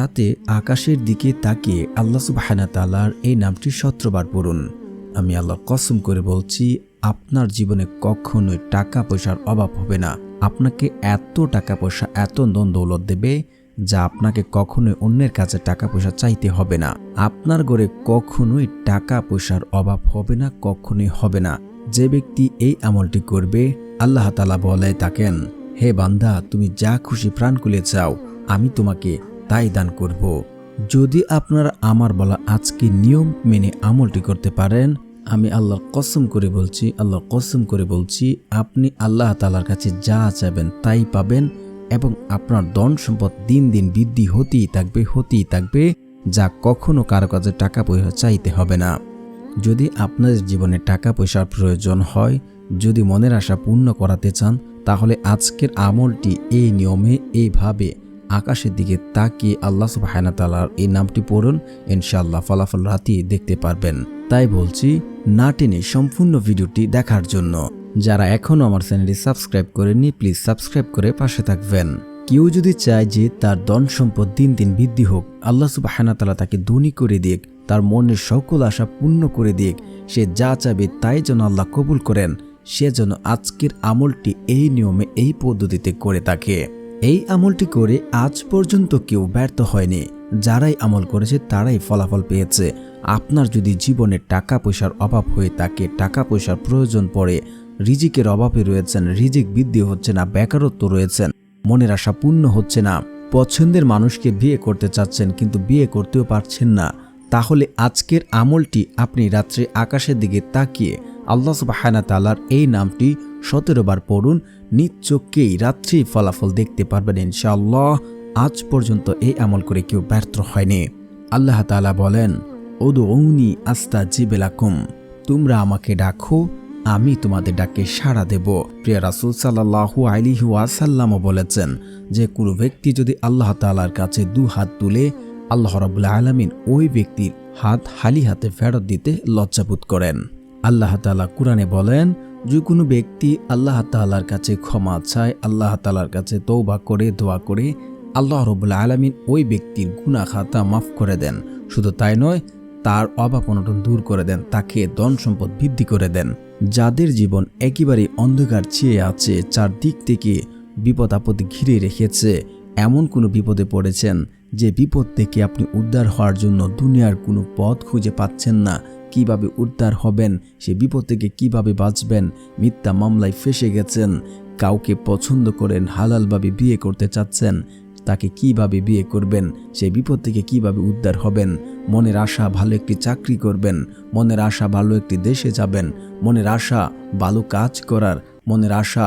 রাতে আকাশের দিকে তাকিয়ে আল্লাহ সুবাহানা তালার এই নামটি সত্রবার পড়ুন। আমি আল্লাহর কসম করে বলছি, আপনার জীবনে কখনোই টাকা পয়সার অভাব হবে না। আপনাকে এত টাকা পয়সা এত দন দৌলত দেবে যা আপনাকে কখনোই অন্যের কাছে টাকা পয়সা চাইতে হবে না। আপনার ঘরে কখনোই টাকা পয়সার অভাব হবে না, কখনোই হবে না। যে ব্যক্তি এই আমলটি করবে, আল্লাহ তালা বলে থাকেন, হে বান্দা, তুমি যা খুশি প্রাণ খুলে চাও, আমি তোমাকে তাই দান করব। যদি আপনারা আমার বলা আজকে নিয়ম মেনে আমলটি করতে পারেন, আমি আল্লাহর কসম করে বলছি, আল্লাহর কসম করে বলছি, আপনি আল্লাহ তালার কাছে যা চাইবেন তাই পাবেন এবং আপনার ধন সম্পদ দিন দিন বৃদ্ধি হতেই থাকবে হতেই থাকবে, যা কখনো কারও কাছে টাকা পয়সা চাইতে হবে না। যদি আপনাদের জীবনে টাকা পয়সার প্রয়োজন হয়, যদি মনের আশা পূর্ণ করাতে চান, তাহলে আজকের আমলটি এই নিয়মে, এইভাবে আকাশের দিকে তাকিয়ে আল্লাহ সুবাহানা তালার এই নামটি পড়ুন, ইনশাআল্লাহ ফলাফল রাতেই দেখতে পারবেন। তাই বলছি, না টেনে সম্পূর্ণ ভিডিওটি দেখার জন্য। যারা এখনও আমার চ্যানেলটি সাবস্ক্রাইব করেননি, প্লিজ সাবস্ক্রাইব করে পাশে থাকবেন। কেউ যদি চায় যে তার ধন সম্পদ দিন দিন বৃদ্ধি হোক, আল্লাহ সুবাহানা তালা তাকে ধনী করে দিক, তার মনের সকল আশা পূর্ণ করে দিক, সে যা চাবে তাই যেন আল্লাহ কবুল করেন, সে যেন আজকের আমলটি এই নিয়মে, এই পদ্ধতিতে করে থাকে। এই আমলটি করে আজ পর্যন্ত কেউ ব্যর্থ হয়নি। যারাই আমল করেছে, তারাই ফলাফল পেয়েছে। আপনার যদি জীবনে টাকা পয়সার অভাব হয়ে থাকে টাকা পয়সার প্রয়োজন পড়ে, রিজিকের অভাবে রয়েছেন, রিজিক বৃদ্ধি হচ্ছে না, বেকারত্ব রয়েছেন, মনের আশা পূর্ণ হচ্ছে না, পছন্দের মানুষকে বিয়ে করতে চাচ্ছেন কিন্তু বিয়ে করতেও পারছেন না, তাহলে আজকের আমলটি আপনি রাত্রে আকাশের দিকে তাকিয়ে আল্লাহ সুবাহানা তালার এই নামটি সতেরো বার পড়ুন, নিজ চোখকেই রাত্রি ফলাফল দেখতে পারবেন ইনশাআল্লাহ। আজ পর্যন্ত এই আমল করে কেউ ব্যর্থ হয়নি। আল্লাহ তালা বলেন ওদু ঔনি আস্তা জিবেলাকুম তোমরা আমাকে ডাকো, আমি তোমাদের ডাকে সাড়া দেব। প্রিয় রাসুল সাল্লাহু আলিহু আসাল্লামও বলেছেন যে, কোনো ব্যক্তি যদি আল্লাহ তালার কাছে দু হাত তুলে, আল্লাহ রবুল্লা আলমিন ওই ব্যক্তির হাত হালি হাতে ফেরত দিতে লজ্জাবোধ করেন। আল্লাহ তালা কোরআনে বলেন, যে কোনো ব্যক্তি আল্লাহ তালার কাছে ক্ষমা চায়, আল্লাহ তালার কাছে তৌবা করে, দোয়া করে, আল্লাহ রবুল্লা আলমিন ওই ব্যক্তির গুনা খাতা মাফ করে দেন। শুধু তাই নয়, তার অভাব দূর করে দেন, তাকে ধন সম্পদ বৃদ্ধি করে দেন। যাদের জীবন একেবারে অন্ধকার চেয়ে আছে, চারদিক থেকে বিপদ আপদ ঘিরে রেখেছে, এমন কোনো বিপদে পড়েছেন যে বিপদ থেকে আপনি উদ্ধার হওয়ার জন্য দুনিয়ার কোনো পথ খুঁজে পাচ্ছেন না। কীভাবে উদ্ধার হবেন, সে বিপদ থেকে কীভাবে বাঁচবেন, মিথ্যা মামলায় ফেসে গেছেন, কাউকে পছন্দ করেন, হালালভাবে বিয়ে করতে চাচ্ছেন, তাকে কীভাবে বিয়ে করবেন সেই বিপদ থেকে কীভাবে উদ্ধার হবেন, মনের আশা ভালো একটি চাকরি করবেন, মনের আশা ভালো একটি দেশে যাবেন, মনের আশা ভালো কাজ করার, মনের আশা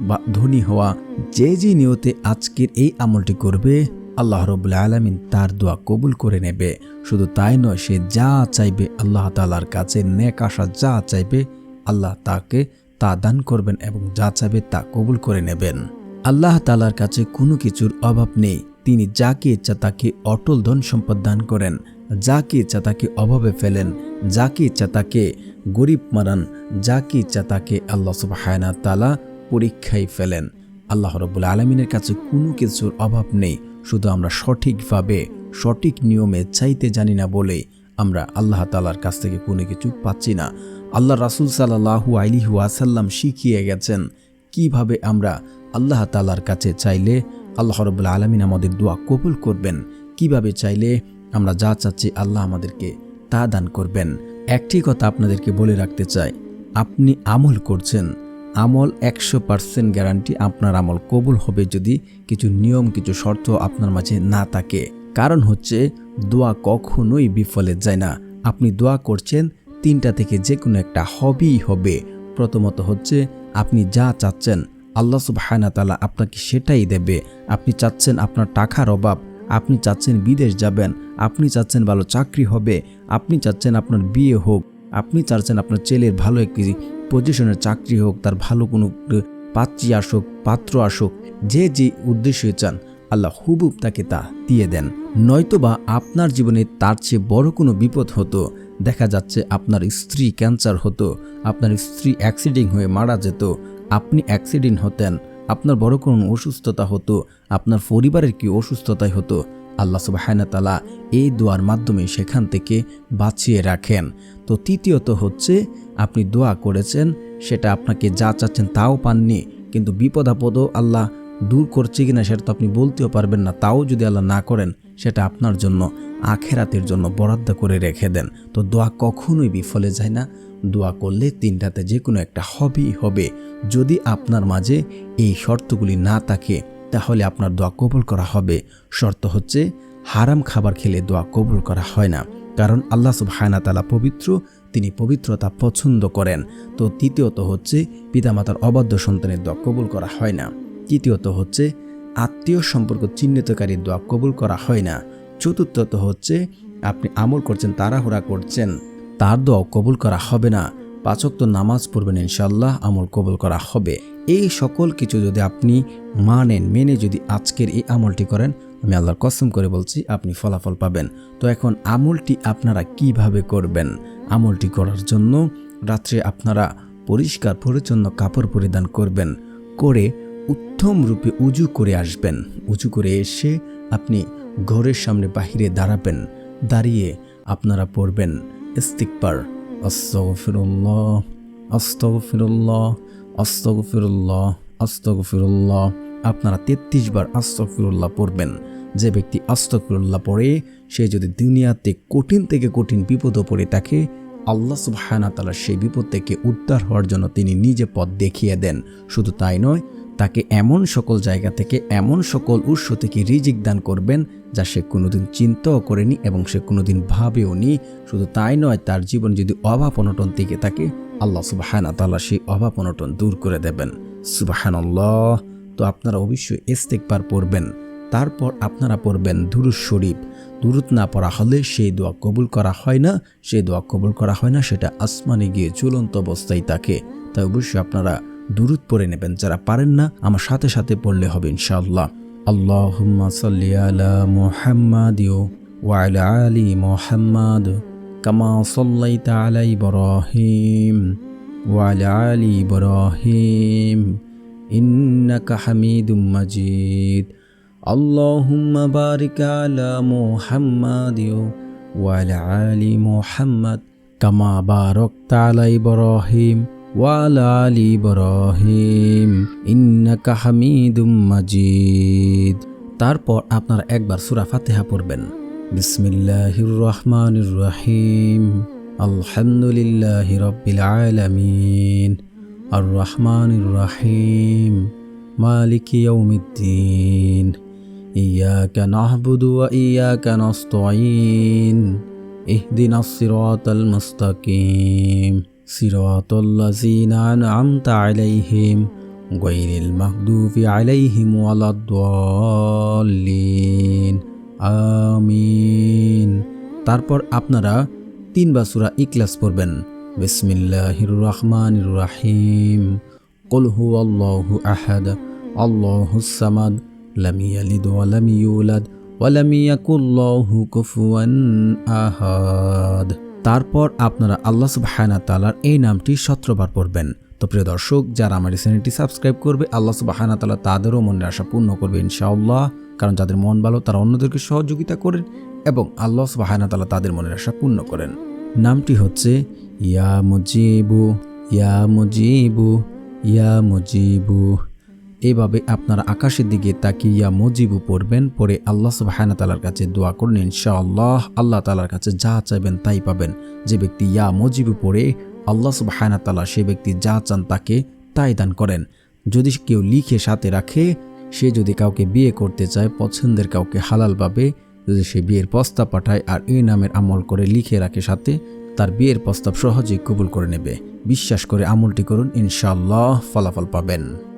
বা ধনী হওয়া, যে যে নিয়তে আজকের এই আমলটি করবে। আল্লাহ রবুল্লা আলমিন তার দোয়া কবুল করে নেবে। শুধু তাই নয়, সে যা চাইবে আল্লাহ তালার কাছে, নেক আশা যা চাইবে আল্লাহ তাকে তা দান করবেন এবং যা চাইবে তা কবুল করে নেবেন। আল্লাহ তালার কাছে কোনো কিছুর অভাব নেই। তিনি যাকে ইচ্ছা তাকে অটল ধন সম্পদ দান করেন, যাকে ইচ্ছা তাকে অভাবে ফেলেন, যাকে ইচ্ছা তাকে গরিব মারান যাকে ইচ্ছা তাকে আল্লাহ সুবাহায়না তালা পরীক্ষায় ফেলেন। আল্লাহ রবুল্লা আলমিনের কাছে কোনো কিছুর অভাব নেই। শুধু আমরা সঠিকভাবে, সঠিক নিয়মে চাইতে জানি না বলে আমরা আল্লাহ তালার কাছ থেকে কোনো কিছু পাচ্ছি না। আল্লাহ রাসুল সাল্লাহু আলিহু আসাল্লাম শিখিয়ে গেছেন কীভাবে আমরা আল্লাহ তালার কাছে চাইলে আল্লাহ রবুল্লা আলমিন আমাদের দোয়া কবুল করবেন, কীভাবে চাইলে আমরা যা চাচ্ছি আল্লাহ আমাদেরকে তা দান করবেন। একটি কথা আপনাদেরকে বলে রাখতে চাই, আপনি আমল করছেন আমল একশো পার্সেন্ট গ্যারান্টি আপনার আমল কবুল হবে যদি কিছু নিয়ম, কিছু শর্ত আপনার মাঝে না থাকে। কারণ হচ্ছে, দোয়া কখনোই বিফলে যায় না। আপনি দোয়া করছেন, তিনটা থেকে যে কোনো একটা হবেই হবে। প্রথমত হচ্ছে, আপনি যা চাচ্ছেন, আল্লাহ সুবাহানা তালা আপনাকে সেটাই দেবে। আপনি চাচ্ছেন আপনার টাকার অভাব, আপনি চাচ্ছেন বিদেশ যাবেন, আপনি চাচ্ছেন ভালো চাকরি হবে, আপনি চাচ্ছেন আপনার বিয়ে হোক। আপনি চাচ্ছেন আপনার ছেলের ভালো একটি পজিশনের চাকরি হোক, তার ভালো কোনো পাত্রী আসুক, পাত্র আসুক, যে যে উদ্দেশ্যে চান, আল্লাহ হুবুব তাকে তা দিয়ে দেন। নয়তোবা আপনার জীবনে তার চেয়ে বড় কোনো বিপদ হতো, দেখা যাচ্ছে আপনার স্ত্রী ক্যান্সার হতো, আপনার স্ত্রী অ্যাক্সিডেন্ট হয়ে মারা যেত, আপনি অ্যাক্সিডেন্ট হতেন, আপনার বড় কোনো অসুস্থতা হতো, আপনার পরিবারের কি অসুস্থতায় হতো আল্লাহ সুবাহানাতালা এই দোয়ার মাধ্যমে সেখান থেকে বাঁচিয়ে রাখেন। তো তৃতীয়ত হচ্ছে, আপনি দোয়া করেছেন, সেটা আপনাকে যা চাচ্ছেন তাও পাননি, কিন্তু বিপদ আপদও আল্লাহ দূর করছে কিনা সেটা তো আপনি বলতেও পারবেন না, তাও যদি আল্লাহ না করেন, সেটা আপনার জন্য আখেরাতের জন্য বরাদ্দ করে রেখে দেন। তো দোয়া কখনোই বিফলে যায় না, দোয়া করলে তিনটাতে যে কোনো একটা হবেই হবে। যদি আপনার মাঝে এই শর্তগুলি না থাকে তাহলে আপনার দোয়া কবুল করা হবে। শর্ত হচ্ছে, হারাম খাবার খেলে দোয়া কবুল করা হয় না। কারণ আল্লাহ সুবহানা তালা পবিত্র, তিনি পবিত্রতা পছন্দ করেন। তো তৃতীয়ত হচ্ছে, পিতামাতার অবাধ্য সন্তানের দোয়া কবুল করা হয় না। তৃতীয়ত হচ্ছে, আত্মীয় সম্পর্ক চিহ্নিতকারী দোয়া কবুল করা হয় না। চতুর্থত হচ্ছে, আপনি আমল করছেন, তাড়াহুড়া করছেন, তার দোয়াও কবুল করা হবে না। পাচক তো নামাজ পড়বেন ইনশাল্লাহ আমল কবুল করা হবে। এই সকল কিছু যদি আপনি মানেন, মেনে যদি আজকের এই আমলটি করেন, আমি আল্লাহর কসম করে বলছি, আপনি ফলাফল পাবেন। তো এখন আমলটি আপনারা কীভাবে করবেন? আমলটি করার জন্য রাত্রে আপনারা পরিষ্কার, পরিচ্ছন্ন কাপড় পরিধান করবেন, করে উত্তম রূপে উজু করে আসবেন। উজু করে এসে আপনি ঘরের সামনে বাহিরে দাঁড়াবেন, দাঁড়িয়ে আপনারা পড়বেন ইস্তিকবার আস্তগফিরুল্লাহ আস্তগফিরুল্লাহ আস্তগফিরুল্লাহ আস্তগফিরুল্লাহ। আপনারা তেত্রিশ বার আস্তগফিরুল্লাহ পড়বেন। যে ব্যক্তি আস্তগফিরুল্লাহ পড়ে, সে যদি দুনিয়াতে কঠিন থেকে কঠিন বিপদও পড়ে থাকে, আল্লাহ সুবহানা তালা সেই বিপদ থেকে উদ্ধার হওয়ার জন্য তিনি নিজে পথ দেখিয়ে দেন। শুধু তাই নয় তাকে এমন সকল জায়গা থেকে এমন সকল উৎস থেকে রিজিক দান করবেন যা সে কোনোদিন চিন্তাও করেনি এবং সে কোনোদিন ভাবেও নি। শুধু তাই নয়, তার জীবন যদি অভাব অনটন থেকে থাকে, আল্লাহ সুবাহানা তাল্লাহ সেই অভাব অনটন দূর করে দেবেন। সুবাহান তো আপনারা অবশ্যই ইস্তেকবার পড়বেন। তারপর আপনারা পড়বেন দুরুদ শরীফ। দুরুদ না পড়া হলে সেই দোয়া কবুল করা হয় না। সেই দোয়া কবুল করা হয় না, সেটা আসমানে গিয়ে চূড়ান্ত অবস্থায় থাকে। তাই অবশ্যই আপনারা দুরুদ পড়ে নেবেন যারা পারেন না আমার সাথে সাথে পড়লে হবে ইনশাআল্লাহ আল্লাহুম্মা সাল্লি আলা মুহাম্মাদ ওয়ালা আলি মুহাম্মাদ কামা সাল্লাইতা আলা ইব্রাহিম ওয়ালা আলি ইব্রাহিম ইন্নাকা হামিদুম মাজিদ اللهم بارك على محمد وعلى آل محمد كما باركت على إبراهيم وعلى آل إبراهيم إنك حميد مجيد তারপর আপনারা একবার সূরা ফাতিহা পড়বেন বিসমিল্লাহির রহমানির রহিম আলহামদুলিল্লাহি রাব্বিল আলামিন আর রহমানির রহিম মালিকি ইয়াউমিদ্দিন إياك نعبد وإياك نستعين اهدنا الصراط المستقيم সিরাতাল্লাযীনা আন'আমতা আলাইহিম গায়রিল মাগদুবি আলাইহিম ওয়ালাদ-দাল্লিন। আমিন। তারপর আপনারা তিনবার সূরা ইখলাস পড়বেন। বিসমিল্লাহির রহমানির রাহিম। কলহু হুয়াল্লাহু আহাদ। আল্লাহুস সামাদ। লাম ইয়ালিদ ওয়া লাম ইউলাদ। ওয়া লাম ইয়াকুল লাহু আহাদ। তারপর আপনারা আল্লাহ সুবহানাহু তাআলার এই নামটি সতেরোবার পড়বেন। তো প্রিয় দর্শক, যারা আমার চ্যানেলটি সাবস্ক্রাইব করবে, আল্লাহ সুবহানাহু তাআলা তাদেরও মনের আশা পূর্ণ করবে ইনশাআল্লাহ। কারণ যাদের মন ভালো, তারা অন্যদেরকে সহযোগিতা করেন এবং আল্লাহ সুবহানাহু তাআলা তাদের মনের আশা পূর্ণ করেন। নামটি হচ্ছে ইয়া মুজিবু ইয়া মুজিবু ইয়া মুজিবু। এইভাবে আপনারা আকাশের দিকে তাকিয়া মজিবু পড়বেন পরে আল্লাহ সুবাহানা তালার কাছে দোয়া করুন ইনশাআল্লাহ আল্লাহ তালার কাছে যা চাইবেন তাই পাবেন। যে ব্যক্তি ইয়া মজিবু পড়ে, আল্লাহ সুবাহানা তালা সে ব্যক্তি যা চান তাকে তাই দান করেন। যদি কেউ লিখে সাথে রাখে, সে যদি কাউকে বিয়ে করতে চায়, পছন্দের কাউকে হালালভাবে যদি সে বিয়ের প্রস্তাব পাঠায় আর এই নামের আমল করে লিখে রাখে সাথে, তার বিয়ের প্রস্তাব সহজেই কবুল করে নেবে। বিশ্বাস করে আমলটি করুন, ইনশাআল্লাহ ফলাফল পাবেন।